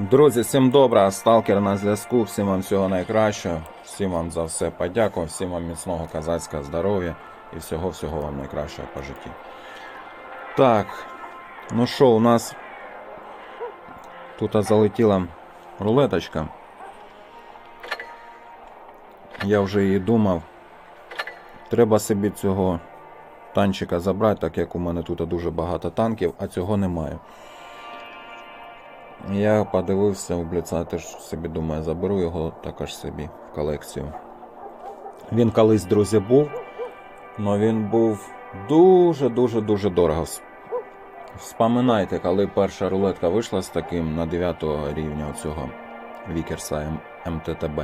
Друзі, всім добра, сталкер на зв'язку, всім вам всього найкращого, всім вам за все подяку, всім вам міцного козацького здоров'я і всього-всього вам найкращого по житті. Так, ну що, у нас тут залетіла рулеточка. Я вже її думав. Треба собі цього танчика забрати, так як у мене тут дуже багато танків, а цього немає. Я подивився у Бліца, теж собі думаю, заберу його також собі в колекцію. Він колись, друзі, був, але він був дуже-дуже-дуже дорого. Вс- Вспоминайте, коли перша рулетка вийшла з таким на 9 рівня цього Вікерса МТТБ,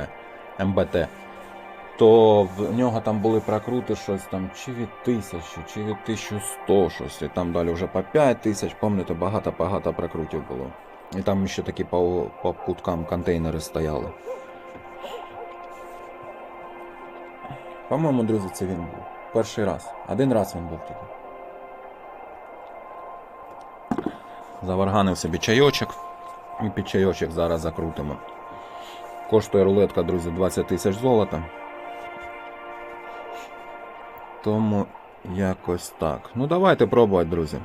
МБТ, то в нього там були прокрути щось там чи від 1000, чи від 1100 щось, і там далі вже по 5000, пам'ятаєте, багато-багато прокрутів було. І там ще такі по, по куткам контейнери стояли. По-моєму, друзі, це він був. Перший раз. Один раз він був тільки. Заварганив собі чайочок. І під чайочок зараз закрутимо. Коштує рулетка, друзі, 20 тисяч золота. Тому якось так. Ну давайте пробувати, друзі.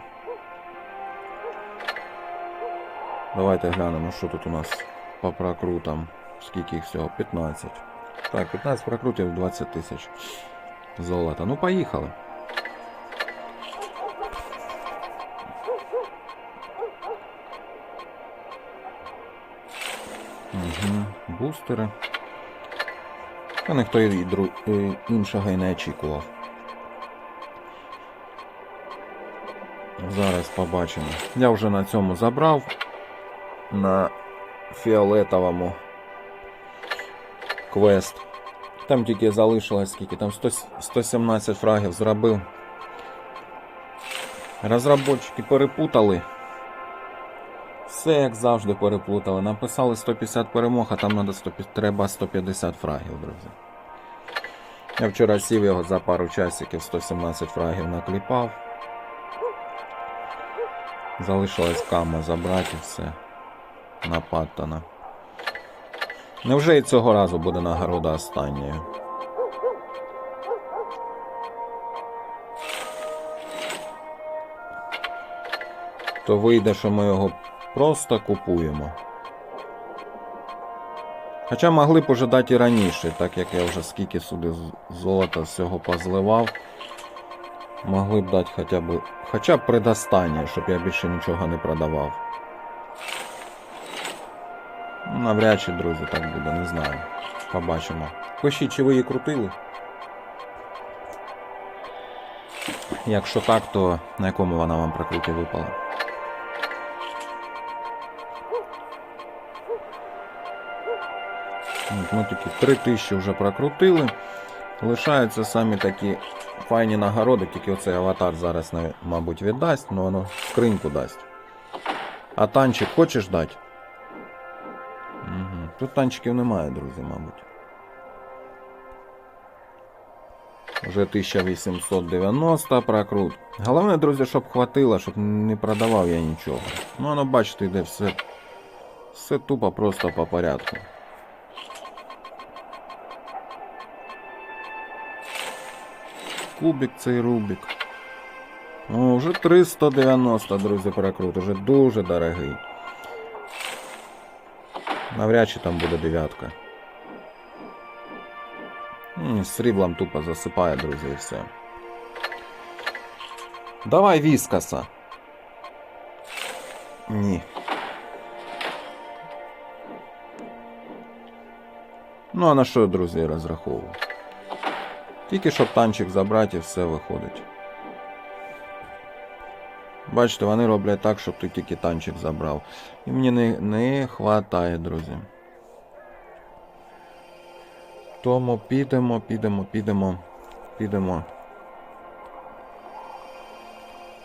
Давайте глянемо, що тут у нас по прокрутам. Скільки їх всього? 15. Так, 15 прокрутів 20 тисяч золота. Ну, поїхали. Угу. Бустери. Та ніхто і дру... іншого і не очікував. Зараз побачимо. Я вже на цьому забрав на фіолетовому квест. Там тільки залишилось скільки, там 100, 117 фрагів зробив. Розробники перепутали. Все як завжди переплутали. Написали 150 перемог, а там надо 100, треба 150 фрагів, друзі. Я вчора сів його за пару часиків 117 фрагів накліпав. Залишилось кама забрати все. На Паттона. Невже і цього разу буде нагорода останньою? То вийде, що ми його просто купуємо. Хоча могли б уже дати і раніше, так як я вже скільки сюди золота всього позливав. Могли б дати хоча б хоча б предостаннє, щоб я більше нічого не продавав. Ну, Навряд чи, друзі, так буде, не знаю. Побачимо. Пишіть, чи ви її крутили. Якщо так, то на якому вона вам прокруті випала? От, Ми тільки 3000 вже прокрутили. Лишаються самі такі файні нагороди, тільки оцей аватар зараз, мабуть, віддасть, але воно скриньку дасть. А танчик хочеш дати? Тут танчиків немає, друзі, мабуть. Вже 1890 прокрут. Головне, друзі, щоб хватило, щоб не продавав я нічого. Ну, воно, бачите, йде все. Все тупо просто по порядку. Кубик цей Рубик. О, вже 390, друзі, прокрут. Уже дуже дорогий. Навряд чи там буде дев'ятка. М, З сріблом тупо засипає, друзі, і все. Давай віскаса. Ні. Ну, а на що, друзі, я розраховував? Тільки щоб танчик забрати і все виходить. Бачите, вони роблять так, щоб ти тільки танчик забрав. І мені не, не хватає, друзі. Тому підемо, підемо, підемо, підемо.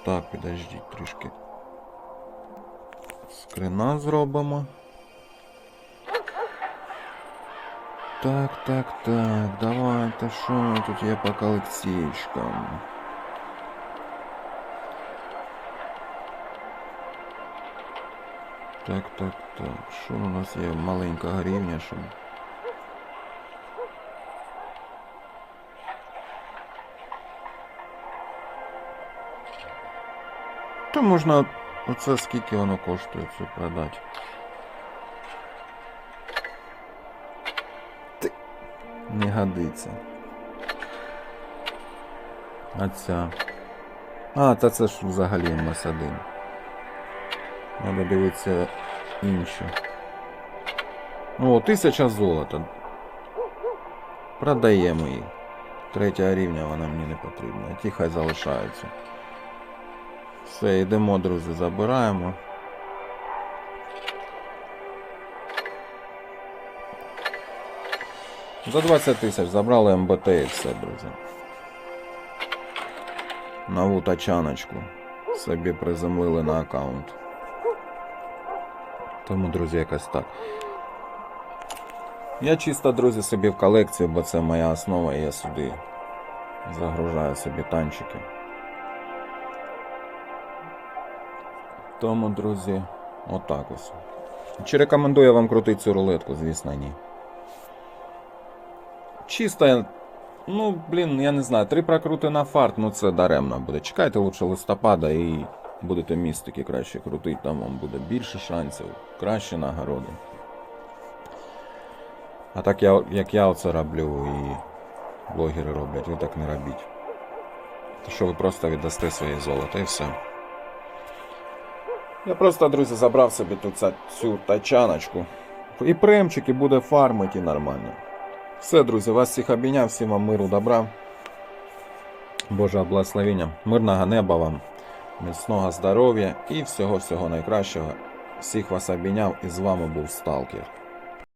Так, підождіть трішки. Скрина зробимо. Так, так, так, давайте, що тут є по колекційчкам? Так, так, так. Що у нас є маленька гривня, щоб. То можна оце скільки воно коштує це продати. Ти... Не годиться. А ця. А, та це ж взагалі МС1. Треба дивитися інші. О, тисяча золота. Продаємо її. Третя рівня вона мені не потрібна. Ті хай залишаються. Все, йдемо, друзі, забираємо. За 20 тисяч забрали МБТ і все, друзі. Нову тачаночку собі приземлили на аккаунт. Тому, друзі, якось так. Я чисто, друзі, собі в колекцію, бо це моя основа, і я сюди загружаю собі танчики. Тому, друзі, отак ось. Чи рекомендую я вам крутити цю рулетку? Звісно, ні. Чисто, ну, блін, я не знаю, три прокрути на фарт, ну це даремно буде. Чекайте лучше листопада і будете містики краще крутити, там вам буде більше шансів, краще нагороди. А так я, як я оце роблю і блогери роблять, ви так не робіть. То що ви просто віддасте своє золото і все. Я просто, друзі, забрав собі тут цю тачаночку. І премчик, і буде фармити нормально. Все, друзі, вас всіх обійняв, всім вам миру, добра. Божого благословення, мирного неба вам, міцного здоров'я і всього-всього найкращого. Всіх вас обійняв і з вами був Сталкер.